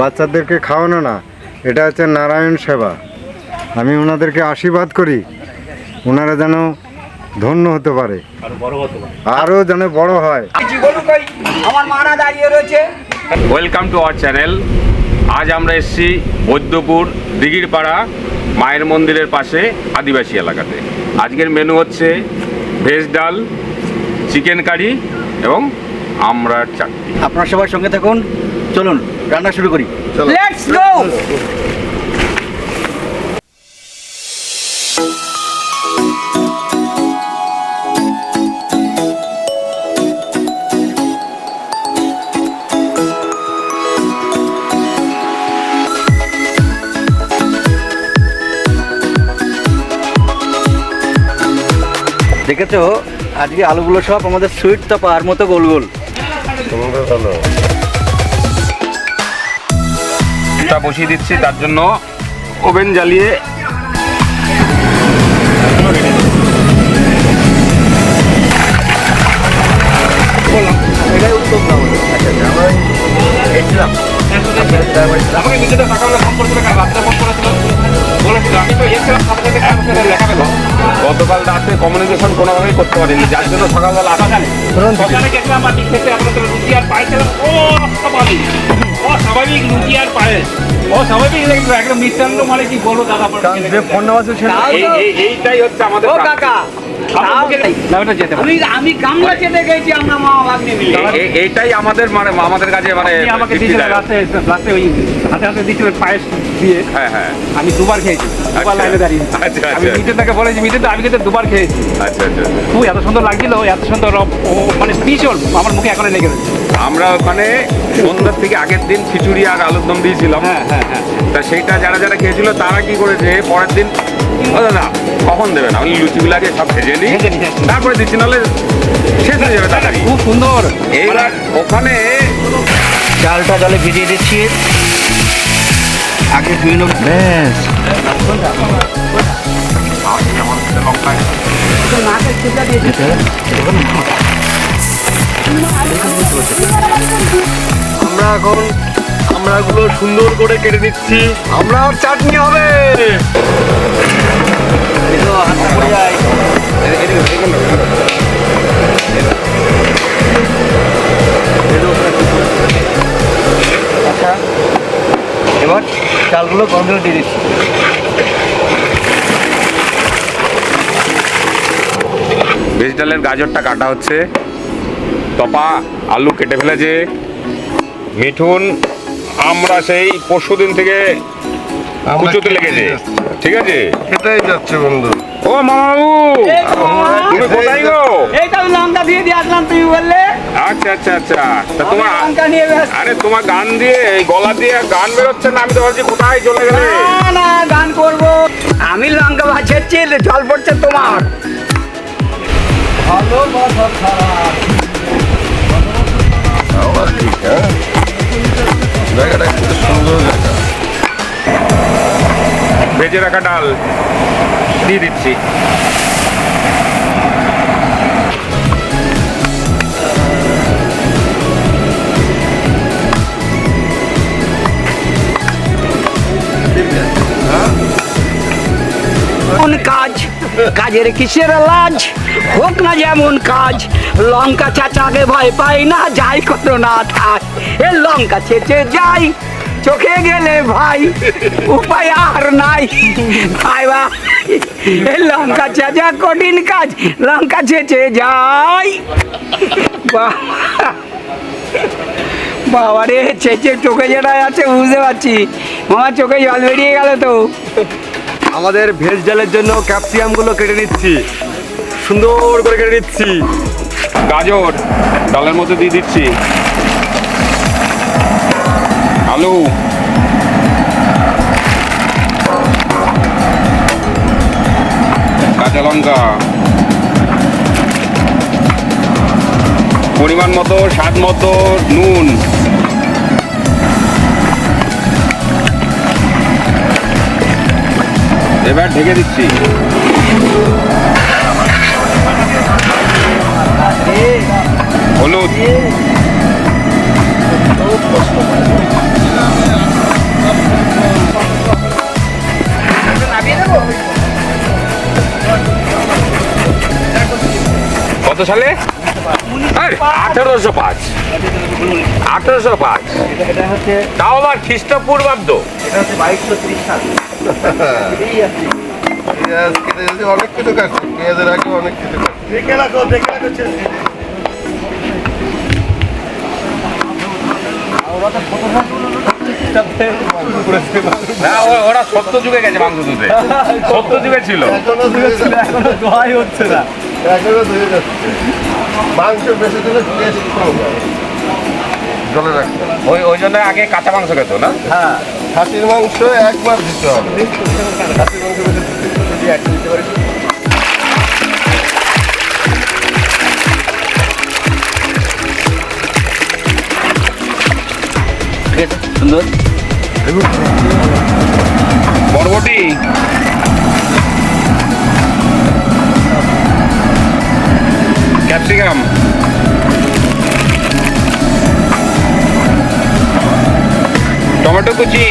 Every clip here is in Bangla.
বাচ্চাদেরকে খাওয়ানো না এটা হচ্ছে নারায়ণ সেবা। আমি ওনাদেরকে আশীর্বাদ করি ওনারা যেন ধন্য হতে পারে আরও যেন বড় হয়। আমার মারা দাঁড়িয়ে রয়েছে। ওয়েলকাম টু আওয়ার চ্যানেল আজ আমরা এসেছি বৈদ্যপুর দিঘিরপাড়া মায়ের মন্দিরের পাশে আদিবাসী এলাকাতে। আজকের মেনু হচ্ছে ভেজ ডাল চিকেন কারি এবং আমরা চাটনি। আপনার সবার সঙ্গে থাকুন চলুন। রান্না শুরু করি। লেটস গো দেখেছ? আজকে আলুগুলো সব আমাদের সুইট তাপার মতো গোল গোল। টা বসিয়ে দিচ্ছি তার জন্য ওভেন জ্বালিয়ে। এটাই উত্তম না আমাদের। আমরা এসেছিলাম আমাকে নিজেদের সকালে ফোন করেছিল কাল রাত্রে ফোন করেছিল। বলেছিল আমি তো এসেছিলাম সাথে সাথে কার সাথে দেখা পেল গতকাল রাতে কমিউনিকেশন কোনোভাবেই করতে পারিনি যার জন্য সকালবেলা আসা জানি। সকালে গেছিলাম খেতে রুটি আর ও অস্বাভাবিক রুটি আর পায়ে অস্বাভাবিক লাগল একটা মিষ্টান্ন মানে কি বলো দাদা ফোন এইটাই হচ্ছে আমাদের কাকা। আমি আমি গামলা গেছি আমরা মা ভাগ্নে মিলে। এই- এই- এইটাই আমাদের মানে আমাদের কাছে মানে আমাকে দিয়েছিলেন রাতে রাতে ওই হাতে হাতে দিয়েছিলেন পায়েস দিয়ে। হ্যাঁ হ্যাঁ। আমি দুবার খেয়েছি দুবার আচ্ছা। লাইনে দাঁড়িয়ে। আচ্ছা, আমি আচ্ছা। বলেছি মিঠুন আমি কিন্তু দুবার খেয়েছি। আচ্ছা আচ্ছা খুব এত সুন্দর লাগছিল এত সুন্দর মানে স্পিচল আমার মুখে এখনও লেগে রয়েছে। আমরা ওখানে সন্ধ্যার থেকে আগের দিন খিচুড়ি আর আলুর দম দিয়েছিলাম। হ্যাঁ হ্যাঁ হ্যাঁ। তা সেইটা যারা যারা খেয়েছিল তারা কি করেছে? পরের দিন ও দাদা কখন দেবেন আমি লুচিগুলাকে সব ভেজে নিই। তারপরে দিচ্ছি নাহলে শেষ হয়ে যাবে তাড়াতাড়ি। খুব সুন্দর। এইবার ওখানে চালটা জলে ভিজিয়ে দিচ্ছি। আগে ধুয়ে নেব। ব্যাস। আমরা এখন আমরাগুলো সুন্দর করে কেটে দিচ্ছি আমরা আর চাটনি হবে। আচ্ছা এবার চালগুলো গরম দিয়ে দিচ্ছি। ভেজ ডালের গাজরটা কাটা হচ্ছে। টপা, আলু কেটে ফেলেছে। মিঠুন আমরা সেই পরশু দিন থেকে কুচোতে লেগেছে। ঠিক আছে? এটাই যাচ্ছে বন্ধু। ও মামাবু তুমি কোথায় গো? এই তো লঙ্কা দিয়ে দিয়ে আসলাম তুমি বললে। আচ্ছা আচ্ছা আচ্ছা। তা তোমার লঙ্কা নিয়ে আরে তোমার গান দিয়ে এই গলা দিয়ে গান বেরোচ্ছে না আমি তো ভাবছি কোথায় চলে গেলে। না না গান করব। আমি লঙ্কা বাছাচ্ছি জল পড়ছে তোমার। জায়গাটা খুব সুন্দর জায়গা। ভেজে রাখা ডাল দিয়ে দিচ্ছি। কোন কাজ? কাজের কিসের লাজ? হোক না যেমন কাজ লঙ্কা চাচাকে ভয় পাই না যাই করো না থাক এ লঙ্কা চেচে যাই চোখে গেলে ভাই উপায় আর নাই। ভাই বা এ লঙ্কা চেঁচা কঠিন কাজ লঙ্কা চেচে যাই। বাহ বাবা রে চেচে চোখে যেটা আছে বুঝতে পারছি। আমার চোখে জল বেরিয়ে গেল তো। আমাদের ভেজ ডালের জন্য ক্যাপসিকামগুলো কেটে নিচ্ছি। সুন্দর করে কেটে নিচ্ছি। গাজর ডালের মধ্যে দিয়ে দিচ্ছি। আলু কাঁচা লঙ্কা পরিমাণ মতো স্বাদ মতো নুন। এবার ঢেকে দিচ্ছি। হলুদ। কত সালে আঠেরোশো পাঁচ। আঠেরোশো পাঁচ। তাও আবার খ্রিস্টপূর্বাব্দ না ওরা সত্য যুগে গেছে মাংস দুধে। সত্য যুগে ছিল হচ্ছে না। মাংস বেশি দিলে টেস্ট কম। জলে রাখতে ওই ওই জন্য আগে কাঁচা মাংস খেত না? হ্যাঁ খাসির মাংস একবার দিতে হবে। খাসির মাংস দিতে হবে। ঠিক আছে সুন্দর। বরবটি। ক্যাপসিকাম। টমেটো কুচি।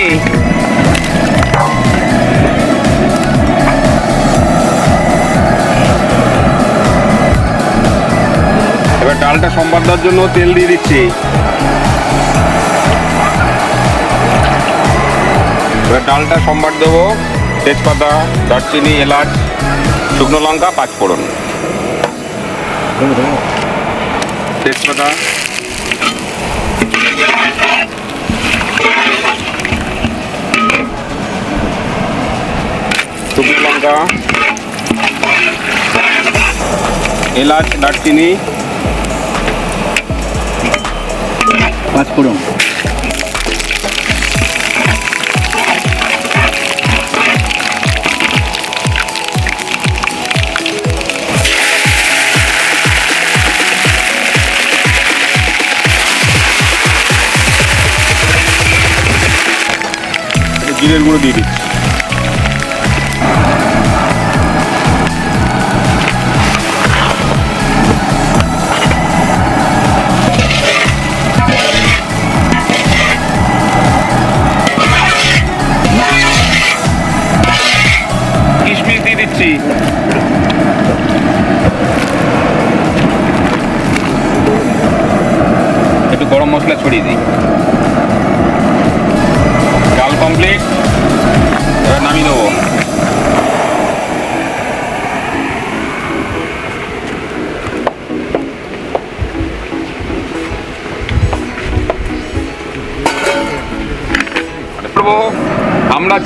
এবার ডালটা সম্বাদ দেওয়ার জন্য তেল দিয়ে দিচ্ছি। এবার ডালটা সম্বার দেবো। তেজপাতা, দারচিনি, এলাচ, শুকনো লঙ্কা পাঁচ ফোড়ন তেজপাতা শুকনো লঙ্কা এলাচ দারচিনি পাঁচ ফোড়ন একটু জিরের গুঁড়ো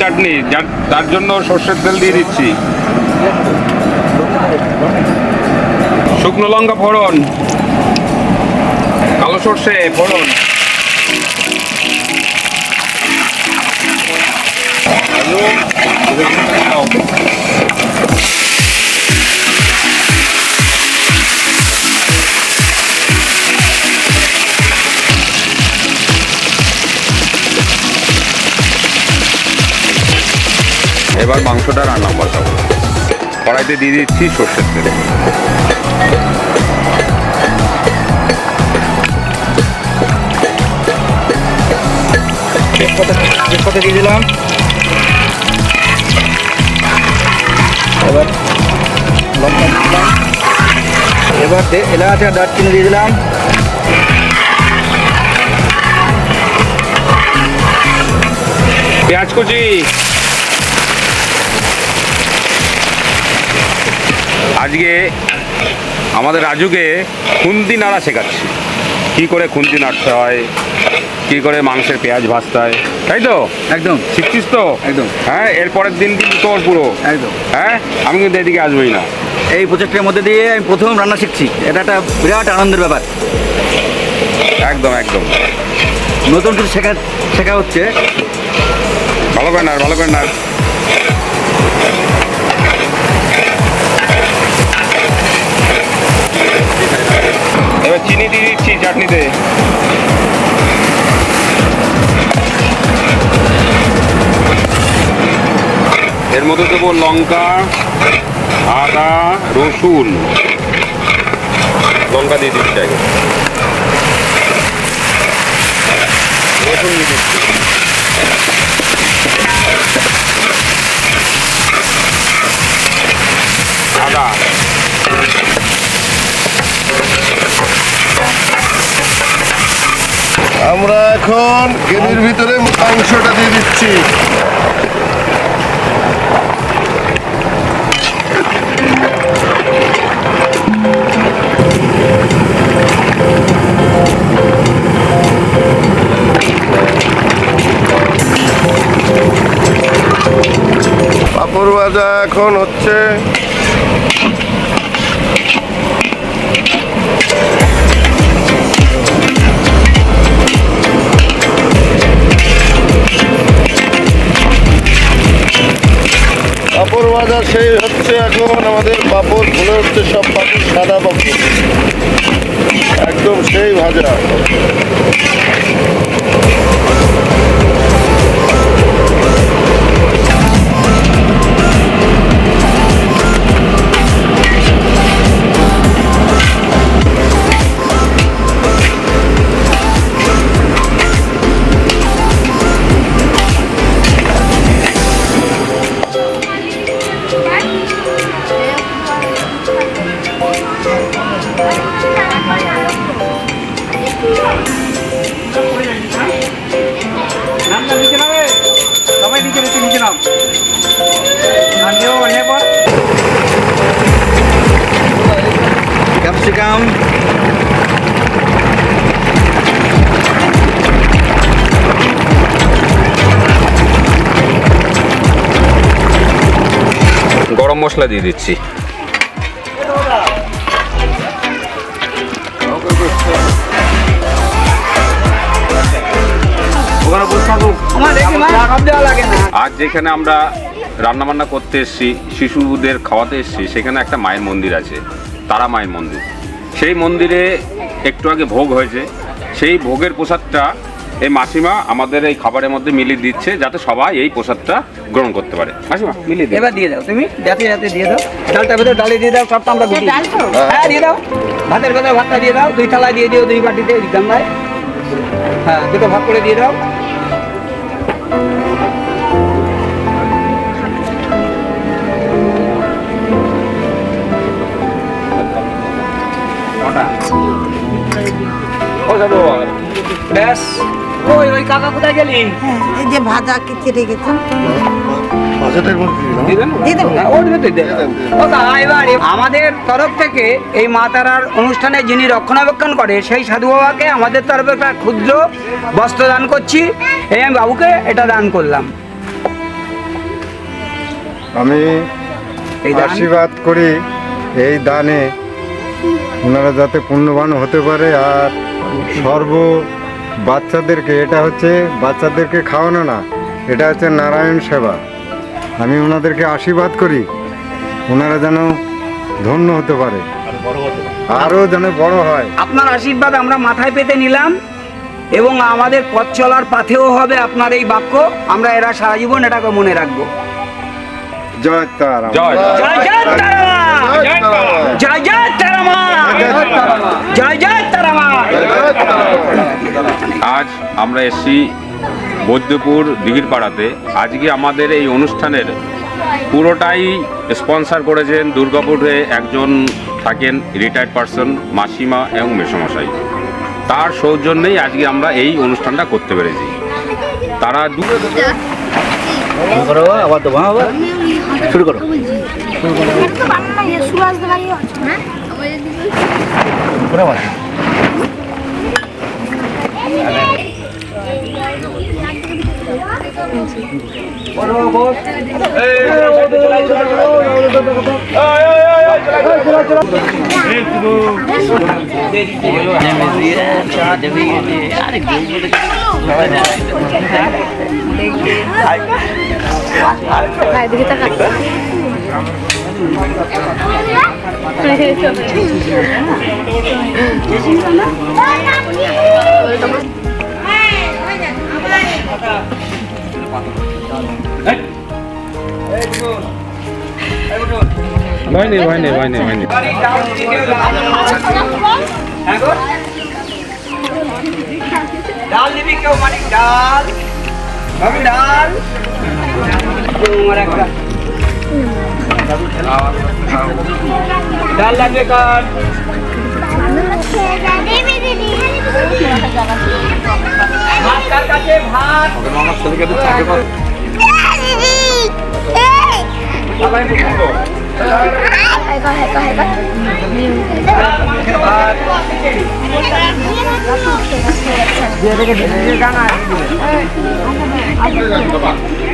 চাটনি তার জন্য সর্ষের তেল দিয়ে দিচ্ছি। শুকনো লঙ্কা ফোড়ন কালো সর্ষে ফোড়ন। এবার মাংসটা রান্না বসাবো কড়াইতে দিয়ে দিচ্ছি সর্ষের তেল। তেজপাতা দিয়ে দিলাম। এবার লঙ্কা দিলাম এবার এলাচ আর দারচিনি দিয়ে দিলাম। পেঁয়াজ কুচি। আজকে আমাদের রাজুকে খুন্তি নাড়া শেখাচ্ছি। কি করে খুন্তি নাড়তে হয় কি করে মাংসের পেঁয়াজ ভাজতে হয় তাই তো? একদম। শিখছিস তো? একদম। হ্যাঁ এরপরের দিন কিন্তু তোর পুরো। একদম। হ্যাঁ আমি কিন্তু এদিকে আসবোই না। এই প্রজেক্টের মধ্যে দিয়ে আমি প্রথম রান্না শিখছি। এটা একটা বিরাট আনন্দের ব্যাপার। একদম একদম। নতুন কিছু শেখা শেখা হচ্ছে। ভালো করে না ভালো করে না চিনি দিয়ে দিচ্ছি চাটনিতে। এর মধ্যে দেবো লঙ্কা, আদা, রসুন। লঙ্কা দিয়ে দিচ্ছি আগে। রসুন দিয়ে দিচ্ছি। আদা। আমরা এখন গ্রেভির ভিতরে মাংসটা দিয়ে দিচ্ছি। পাপড় ভাজা এখন হচ্ছে ভাজা সেই হচ্ছে এখন আমাদের পাপড় ভুলে হচ্ছে সব পাপড় সাদা পাপড়। একদম সেই ভাজা। গরম মশলা দিয়ে দিচ্ছি। আজ যেখানে আমরা রান্নাবান্না করতে এসেছি, শিশুদের খাওয়াতে এসেছি, সেখানে একটা মায়ের মন্দির আছে, তারা মায়ের মন্দির। সেই মন্দিরে একটু আগে ভোগ হয়েছে। সেই ভোগের প্রসাদটা এই মাসিমা আমাদের এই খাবারের মধ্যে মিলিয়ে দিচ্ছে যাতে সবাই এই প্রসাদটা গ্রহণ করতে পারে। মাসিমা মিলিয়ে দিই এবার দিয়ে দাও তুমি যাতে যাতে দিয়ে দাও। ডালটা ভেতর ডালে দিয়ে দাও সবটা আমরা। হ্যাঁ দিয়ে দাও। ভাতের ভেতর ভাতটা দিয়ে দাও দুই থালায় দিয়ে দিও দুই বাটিতে গান্দায় হ্যাঁ দুটো ভাগ করে দিয়ে দাও। ব্যাস। ওই ওই কাকা কোথায় গেলি? হ্যাঁ, এই যে ভাজা কেটে রেখেছেন আমাদের তরফ থেকে এই মা তারার অনুষ্ঠানে যিনি রক্ষণাবেক্ষণ করে সেই সাধু বাবাকে আমাদের তরফে একটা ক্ষুদ্র বস্ত্র দান করছি। এই আমি বাবুকে এটা দান করলাম। আমি আশীর্বাদ করি এই দানে। ওনারা যাতে পুণ্যবান হতে পারে আর সর্ব বাচ্চাদেরকে এটা হচ্ছে বাচ্চাদেরকে খাওয়ানো না এটা হচ্ছে নারায়ণ সেবা। আমি ওনাদেরকে আশীর্বাদ করি ওনারা যেন ধন্য হতে পারে আরও যেন বড় হয়। আপনার আশীর্বাদ আমরা মাথায় পেতে নিলাম এবং আমাদের পথ চলার পাথেও হবে আপনার এই বাক্য আমরা এরা সারা জীবন এটাকে মনে রাখব। জয় তারা জয়। জয় জয় জয় আমরা এসেছি বৈদ্যপুর দিঘির পাড়াতে আজকে আমাদের এই অনুষ্ঠানের পুরোটাই স্পন্সর করেছেন দুর্গাপুরে একজন থাকেন রিটায়ার্ড পারসন মাসিমা এবং মেসমশাই। তার সৌজন্যেই আজকে আমরা এই অনুষ্ঠানটা করতে পেরেছি। তারা দু করো আবার দেবো আবার। শুরু করো। সুরাজ ভাই হ্যাঁ এদিকে তাকা হয়নি হয়নি হয়নি হয়নি হ্যাঁ গো? ডাল দিবি কেউ মানিক ডাল বাবু ডাল তোমার একটা ডাল লাগবে কার মাছটার কাছে ভাত করো।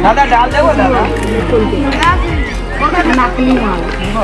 দাদা ডাল দেবো দাদা? ডাল দেবো দেবো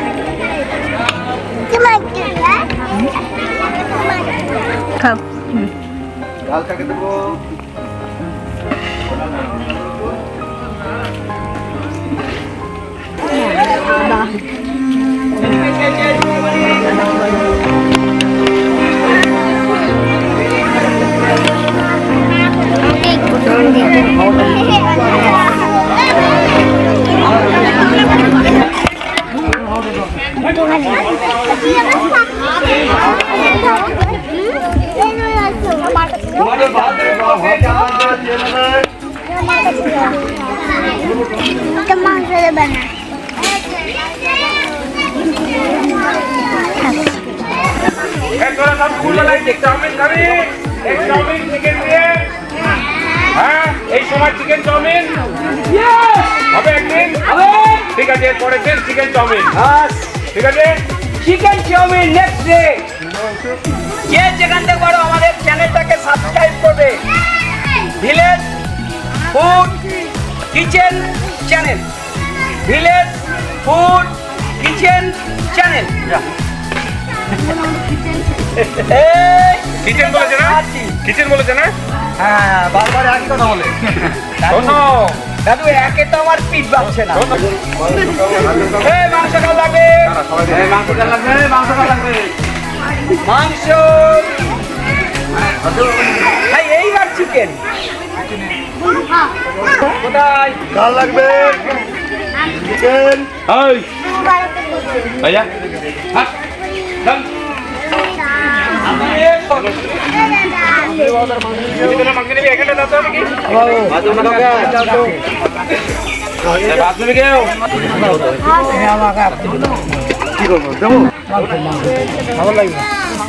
খাবি চাউমিন চিকেন দিয়ে হ্যাঁ এই সময় চিকেন চাউমিন। হবে একদিন। ঠিক আছে পরের দিন চিকেন চাউমিন। ঠিক আছে? চিকেন চাউমিন নেক্সট ডে যে যেখান থেকে পারো আমাদের চ্যানেলটাকে সাবস্ক্রাইব করবে। Village food kitchen channel village food kitchen channel kitchen বলেছে না? কিচেন বলেছে না? হ্যাঁ বারবার এক কথা বলে। শোনো। দাদু একে তো আমার পিঠ বাঁচছে না। মাংস কাল লাগবে। মাংস কাল লাগবে মাংস কাল লাগবে। মাংস। ভাই এইবার চিকেন কোথায়? ডাল লাগবে। চিকেন এই। ভাইয়া হাত ডান তুমি তোরা মাংস নিবি এখানে দাও তো নাকি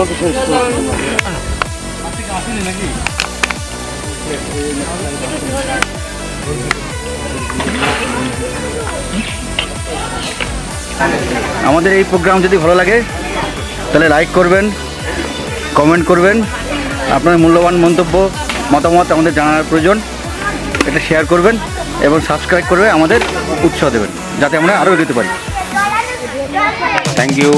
বলতে আমাদের এই প্রোগ্রাম যদি ভালো লাগে, তাহলে লাইক করবেন কমেন্ট করবেন। আপনার মূল্যবান মন্তব্য, মতামত আমাদের জানার প্রয়োজন, এটা শেয়ার করবেন এবং সাবস্ক্রাইব করবে আমাদের উৎসাহ দেবেন, যাতে আমরা আরও এগোতে পারি। Thank you